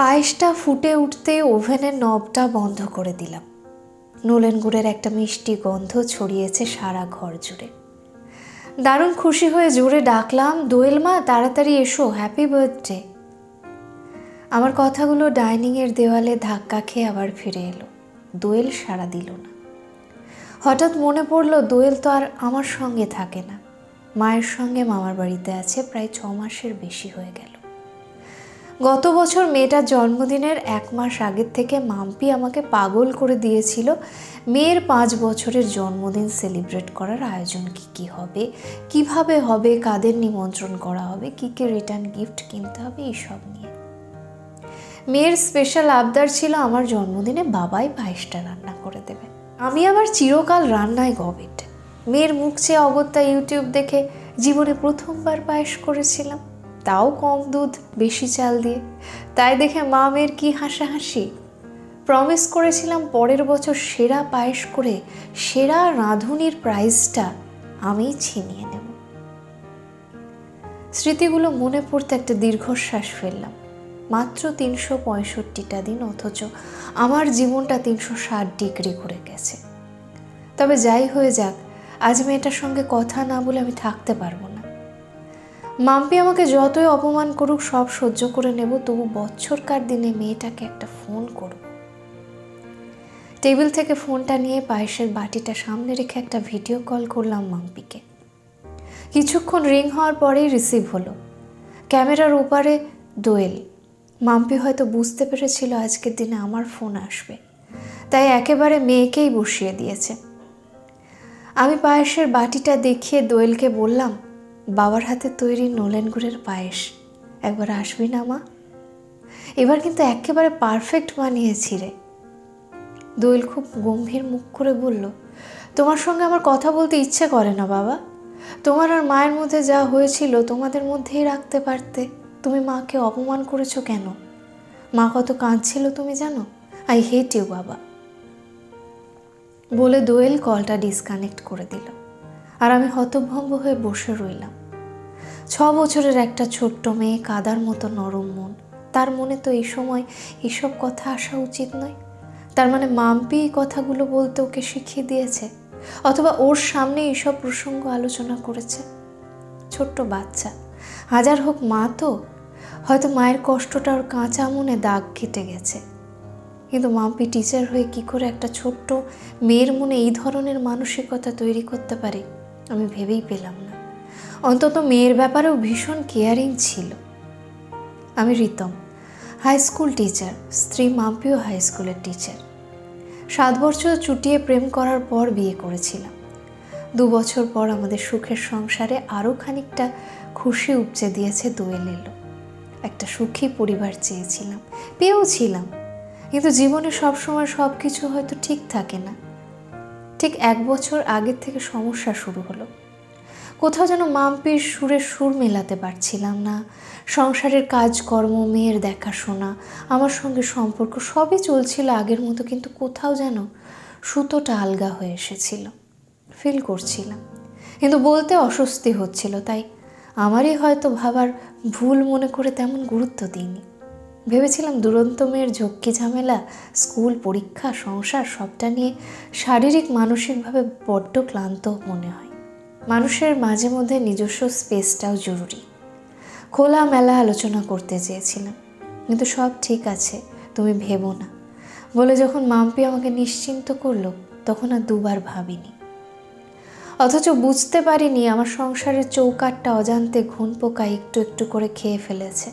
পায়েসটা ফুটে উঠতে ওভেনের নবটা বন্ধ করে দিলাম। নলেন গুড়ের একটা মিষ্টি গন্ধ ছড়িয়েছে সারা ঘর জুড়ে। দারুণ খুশি হয়ে জোরে ডাকলাম, দোয়েল মা, তাড়াতাড়ি এসো, হ্যাপি বার্থডে। আমার কথাগুলো ডাইনিংয়ের দেওয়ালে ধাক্কা খেয়ে আবার ফিরে এলো। দোয়েল সাড়া দিল না। হঠাৎ মনে পড়ল, দোয়েল তো আর আমার সঙ্গে থাকে না। মায়ের সঙ্গে মামার বাড়িতে আছে, প্রায় ছ মাসের বেশি হয়ে গেল। গত বছর মেয়েটার জন্মদিনের এক মাস আগের থেকে মাম্পি আমাকে পাগল করে দিয়েছিল। মেয়ের পাঁচ বছরের জন্মদিন সেলিব্রেট করার আয়োজন কি কি হবে, কীভাবে হবে, কাদের নিমন্ত্রণ করা হবে, কি কি রিটার্ন গিফট কিনতে হবে, এইসব নিয়ে। মেয়ের স্পেশাল আবদার ছিল আমার জন্মদিনে বাবাই পায়েসটা রান্না করে দেবে। আমি আবার চিরকাল রান্নায় গবেট। মেয়ের মুখ চেয়ে অগত্যা ইউটিউব দেখে জীবনে প্রথমবার পায়েস করেছিলাম। তাও কম দুধ, বেশি চাল দিয়ে। তাই দেখে মা মেয়ের কি হাসাহাসি? প্রমিস করেছিলাম পরের বছর সেরা পায়েস করে সেরা রাঁধুনির প্রাইজটা আমিই ছিনিয়ে নেব। স্মৃতিগুলো মনে পড়তে একটা দীর্ঘশ্বাস ফেললাম। মাত্র তিনশো পঁয়ষট্টিটা দিন, অথচ আমার জীবনটা তিনশো ষাট ডিগ্রি ঘুরে গেছে। তবে যাই হয়ে যাক, আজ মেয়েটার সঙ্গে কথা না বলে আমি থাকতে পারব না। মাম্পি আমাকে যতই অপমান করুক, সব সহ্য করে নেব। তবু বছরকার দিনে মেয়েটাকে একটা ফোন করব। টেবিল থেকে ফোনটা নিয়ে পায়েসের বাটিটা সামনে রেখে একটা ভিডিও কল করলাম মাম্পিকে। কিছুক্ষণ রিং হওয়ার পরেই রিসিভ হলো। ক্যামেরার ওপারে দোয়েল। মাম্পি হয়তো বুঝতে পেরেছিল আজকের দিনে আমার ফোন আসবে। তাই একেবারে মেয়েকেই বসিয়ে দিয়েছে। আমি পায়েসের বাটিটা দেখিয়ে দোয়েলকে বললাম বাবার হাতে তৈরি নোলেন গুড়ের পায়েস। একবার আসবি না, মা? এবার কিন্তু একেবারে পারফেক্ট বানিয়েছি রে। দোয়েল খুব গম্ভীর মুখ করে বলল, তোমার সঙ্গে আমার কথা বলতে ইচ্ছে করে না, বাবা। তোমার আর মায়ের মধ্যে যা হয়েছিল তোমাদের মধ্যেই রাখতে পারতে। তুমি মাকে অপমান করেছ কেন? মা কত কাঁদছিল তুমি জানো? আই হেট ইউ বাবা। বলে দোয়েল কলটা ডিসকানেক্ট করে দিল। আর আমি হতভম্ব হয়ে বসে রইলাম। ছ বছরের একটা ছোট্ট মেয়ে কাদার মতো নরম মন। তার মনে তো এই সময় এসব কথা আসা উচিত নয়। তার মানে মাম্পি এই কথাগুলো বলতে ওকে শিখিয়ে দিয়েছে, অথবা ওর সামনে এইসব প্রসঙ্গ আলোচনা করেছে। ছোট্ট বাচ্চা, হাজার হোক মা তো, হয়তো মায়ের কষ্টটা ওর কাঁচা মনে দাগ কেটে গেছে। কিন্তু মাম্পি টিচার হয়ে কি করে একটা ছোট্ট মেয়ের মনে এই ধরনের মানসিকতা তৈরি করতে পারে, আমি ভেবেই পেলাম না। অন্তত মেয়ের ব্যাপারেও ভীষণ কেয়ারিং ছিল। আমি রিতম হাই স্কুল টিচার স্ত্রী মাম্পিও হাই স্কুলের টিচার সাত বছর চুটিয়ে প্রেম করার পর বিয়ে করেছিলাম। দু বছর পর আমাদের সুখের সংসারে আরও খানিকটা খুশি উপচে দিয়েছে দোয়েল এলো। একটা সুখী পরিবার চেয়েছিলাম, পেয়েও ছিলাম। কিন্তু জীবনে সবসময় সব কিছু হয়তো ঠিক থাকে না। ঠিক এক বছর আগের থেকে সমস্যা শুরু হলো। কোথাও যেন মাম্পির সুরের সুর মেলাতে পারছিলাম না। সংসারের কাজকর্ম, মেয়ের দেখাশোনা, আমার সঙ্গে সম্পর্ক সবই চলছিল আগের মতো, কিন্তু কোথাও যেন সুতোটা আলগা হয়ে এসেছিল। ফিল করছিলাম। কিন্তু বলতে অস্বস্তি হচ্ছিল, তাই আমারই হয়তো ভাবার ভুল মনে করে তেমন গুরুত্ব দিইনি। ভেবেছিলাম দুরন্ত মেয়ের ঝক্কি ঝামেলা, স্কুল, পরীক্ষা, সংসার, সবটা নিয়ে শারীরিক, মানসিকভাবে বড্ড ক্লান্ত মনে হয়। মানুষের মাঝে মধ্যে নিজস্ব স্পেসটাও জরুরি। খোলা মেলা আলোচনা করতে চেয়েছিলাম, কিন্তু সব ঠিক আছে, তুমি ভেবো না। বলে যখন মাম্পি আমাকে নিশ্চিন্ত করল, তখন আর দুবার ভাবিনি। অথচ বুঝতে পারিনি আমার সংসারের চৌকাটটা অজান্তে ঘুন পোকা একটু একটু করে খেয়ে ফেলেছে।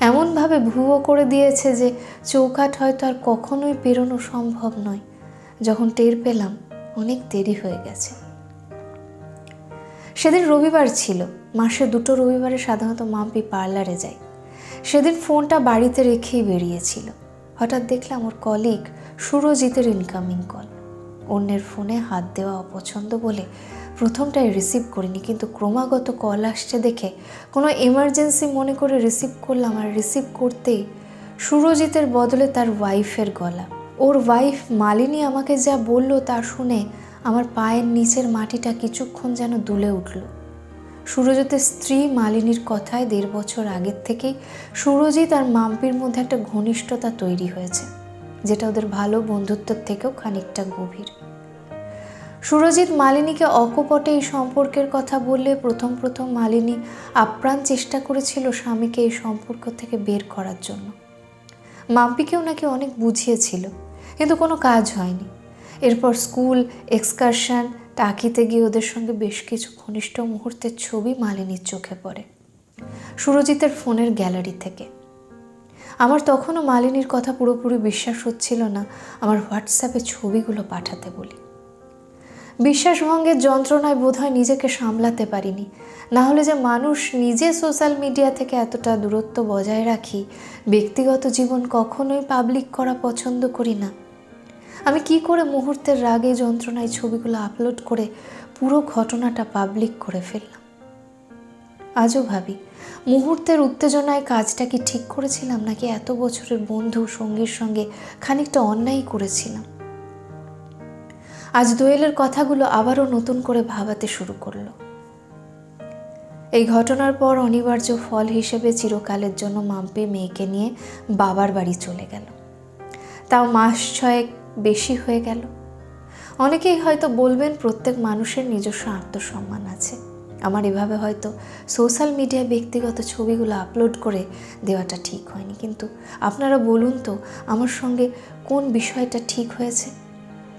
এমনভাবে ভুয়ো করে দিয়েছে যে চৌকাট হয়তো আর কখনোই পেরোনো সম্ভব নয়। যখন টের পেলাম, অনেক দেরি হয়ে গেছে। সেদিন রবিবার ছিল। মাসে দুটো রবিবারে সাধারণত মাম্পি পার্লারে যায়। সেদিন ফোনটা বাড়িতে রেখেই বেরিয়েছিল। হঠাৎ দেখলাম ওর কলিগ সুরজিতের ইনকামিং কল অন্যের ফোনে হাত দেওয়া অপছন্দ বলে প্রথমটাই রিসিভ করিনি, কিন্তু ক্রমাগত কল আসছে দেখে কোনো এমার্জেন্সি মনে করে রিসিভ করলাম আর রিসিভ করতেই সুরজিতের বদলে তার ওয়াইফের গলা। ওর ওয়াইফ মালিনী আমাকে যা বলল তা শুনে আমার পায়ের নিচের মাটিটা কিছুক্ষণ যেন দুলে উঠল। সুরজিতের স্ত্রী মালিনীর কথায় দেড় বছর আগের থেকেই সুরজিৎ আর মাম্পির মধ্যে একটা ঘনিষ্ঠতা তৈরি হয়েছে, যেটা ওদের ভালো বন্ধুত্বের থেকেও খানিকটা গভীর। সুরজিৎ মালিনীকে অকপটে এই সম্পর্কের কথা বললে প্রথম প্রথম মালিনী আপ্রাণ চেষ্টা করেছিল স্বামীকে এই সম্পর্ক থেকে বের করার জন্য। মাম্পিকেও নাকি অনেক বুঝিয়েছিল, কিন্তু কোনো কাজ হয়নি। এরপর স্কুল, এক্সকারশন টাকিতে গিয়ে ওদের সঙ্গে বেশ কিছু ঘনিষ্ঠ মুহূর্তের ছবি মালিনীর চোখে পড়ে। সুরজিতের ফোনের গ্যালারি থেকে। আমার তখনও মালিনীর কথা পুরোপুরি বিশ্বাস হচ্ছিল না, আমার হোয়াটসঅ্যাপে ছবিগুলো পাঠাতে বলি। বিশ্বাসভঙ্গের যন্ত্রণায় বোধহয় নিজেকে সামলাতে পারিনি। না হলে যে মানুষ নিজে সোশ্যাল মিডিয়া থেকে এতটা দূরত্ব বজায় রাখি, ব্যক্তিগত জীবন কখনোই পাবলিক করা পছন্দ করি না। আমি কি করে মুহূর্তের রাগে যন্ত্রণায় ছবিগুলো আপলোড করে পুরো ঘটনাটা পাবলিক করে ফেললাম? আজও ভাবি, মুহূর্তের উত্তেজনায় কাজটা কি ঠিক করেছিলাম নাকি এত বছরের বন্ধু সঙ্গীর সঙ্গে খানিকটা অন্যায় করেছিলাম? আজ দোয়েলের কথাগুলো আবারও নতুন করে ভাবাতে শুরু করল। এই ঘটনার পর অনিবার্য ফল হিসেবে চিরকালের জন্য মাম্পি মেয়েকে নিয়ে বাবার বাড়ি চলে গেল। তাও মাস ছয়েক বেশি হয়ে গেল। অনেকেই হয়তো বলবেন, প্রত্যেক মানুষের নিজস্ব আত্মসম্মান আছে। আমার এভাবে হয়তো সোশ্যাল মিডিয়ায় ব্যক্তিগত ছবিগুলো আপলোড করে দেওয়াটা ঠিক হয়নি। কিন্তু আপনারা বলুন তো, আমার সঙ্গে কোন বিষয়টা ঠিক হয়েছে?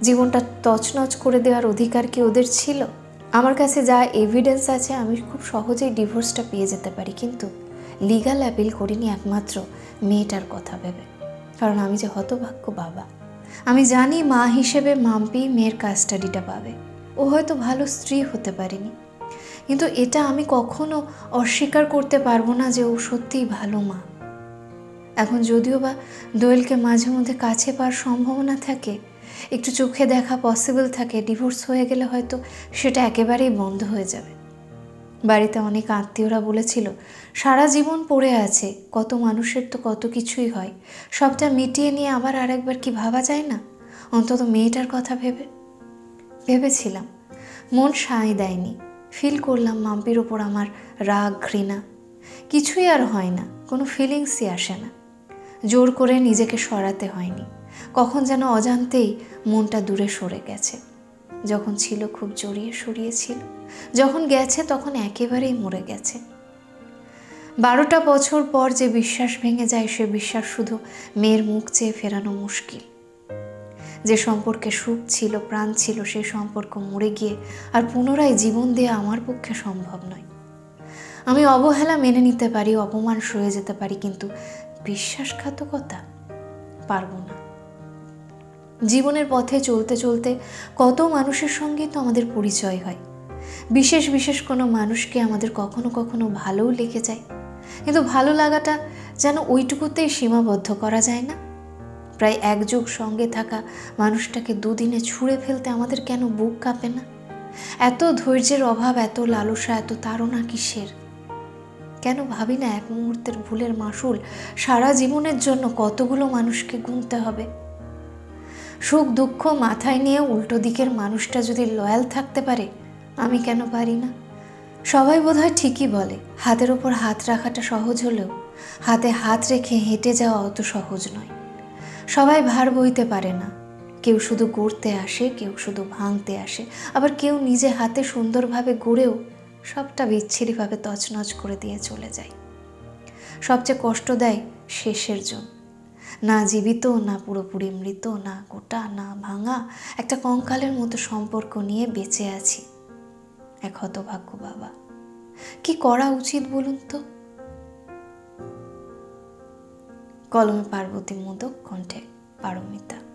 জীবনটা তছনছ করে দেওয়ার অধিকার কি ওদের ছিল? আমার কাছে যা এভিডেন্স আছে, আমি খুব সহজেই ডিভোর্সটা পেয়ে যেতে পারি। কিন্তু লিগাল অ্যাপিল করিনি একমাত্র মেয়েটার কথা ভেবে। কারণ আমি যে হতভাগ্য বাবা। আমি জানি মা হিসেবে মাম্পি মেয়ের কাস্টাডিটা পাবে। ও হয়তো ভালো স্ত্রী হতে পারেনি। কিন্তু এটা আমি কখনো অস্বীকার করতে পারব না যে ও সত্যিই ভালো মা। এখন যদিও বা দোয়েলকে মাঝে মধ্যে কাছে পাওয়ার সম্ভাবনা থাকে, একটু চোখে দেখা পসিবল থাকে ডিভোর্স হয়ে গেলে হয়তো সেটা একেবারেই বন্ধ হয়ে যাবে। বাড়িতে অনেক আত্মীয়রা বলেছিল, সারা জীবন পড়ে আছে, কত মানুষের তো কত কিছুই হয়, সবটা মিটিয়ে নিয়ে আবার আরেকবার কি ভাবা যায় না? অন্তত মেয়েটার কথা ভেবে, ভেবেছিলাম। মন সায় দেয়নি। ফিল করলাম, মাম্পির ওপর আমার রাগ, ঘৃণা, কিছুই আর হয় না, কোনো ফিলিংসই আসে না। জোর করে নিজেকে সরাতে হয়নি। কখন যেন অজান্তেই মনটা দূরে সরে গেছে। যখন ছিল খুব জড়িয়ে সরিয়ে ছিল, যখন গেছে তখন একেবারেই মরে গেছে। বারোটা বছর পর যে বিশ্বাস ভেঙে যায়, সে বিশ্বাস শুধু মেয়ের মুখ চেয়ে ফেরানো মুশকিল। যে সম্পর্কে সুখ ছিল, প্রাণ ছিল সেই সম্পর্ক মরে গিয়ে আর পুনরায় জীবন দেওয়া আমার পক্ষে সম্ভব নয়। আমি অবহেলা মেনে নিতে পারি, অপমান সয়ে যেতে পারি, কিন্তু বিশ্বাসঘাতকতা পারব না। জীবনের পথে চলতে চলতে কত মানুষের সঙ্গে তো আমাদের পরিচয় হয়। বিশেষ বিশেষ কোনো মানুষকে আমাদের কখনো কখনো ভালোও লেগে যায়। কিন্তু ভালো লাগাটা যেন ওইটুকুতেই সীমাবদ্ধ করা যায় না। প্রায় এক যুগ সঙ্গে থাকা মানুষটাকে দুদিনে ছুঁড়ে ফেলতে আমাদের কেন বুক কাঁপে না? এত ধৈর্যের অভাব, এত লালসা, এত তাড়না কিসের? কেন ভাবি না এক মুহূর্তের ভুলের মাসুল সারা জীবনের জন্য কতগুলো মানুষকে গুনতে হবে? সুখ দুঃখ মাথায় নিয়ে উল্টো দিকের মানুষটা যদি লয়াল থাকতে পারে, আমি কেন পারি না? সবাই বোধহয় ঠিকই বলে, হাতের ওপর হাত রাখাটা সহজ হলেও হাতে হাত রেখে হেঁটে যাওয়া অত সহজ নয়। সবাই ভার বইতে পারে না। কেউ শুধু গড়তে আসে, কেউ শুধু ভাঙতে আসে। আবার কেউ নিজে হাতে সুন্দরভাবে গড়েও সবটা বিচ্ছিরিভাবে তছনছ করে দিয়ে চলে যায়। সবচেয়ে কষ্ট দেয় শেষের জন না জীবিত, না পুরোপুরি মৃত, না গোটা, না ভাঙা, একটা কঙ্কালের মতো সম্পর্ক নিয়ে বেঁচে আছি। এক হতভাগ্য বাবা। কি করা উচিত বলুন তো? কলমে পার্বতী মোদক কণ্ঠে পারমিতা।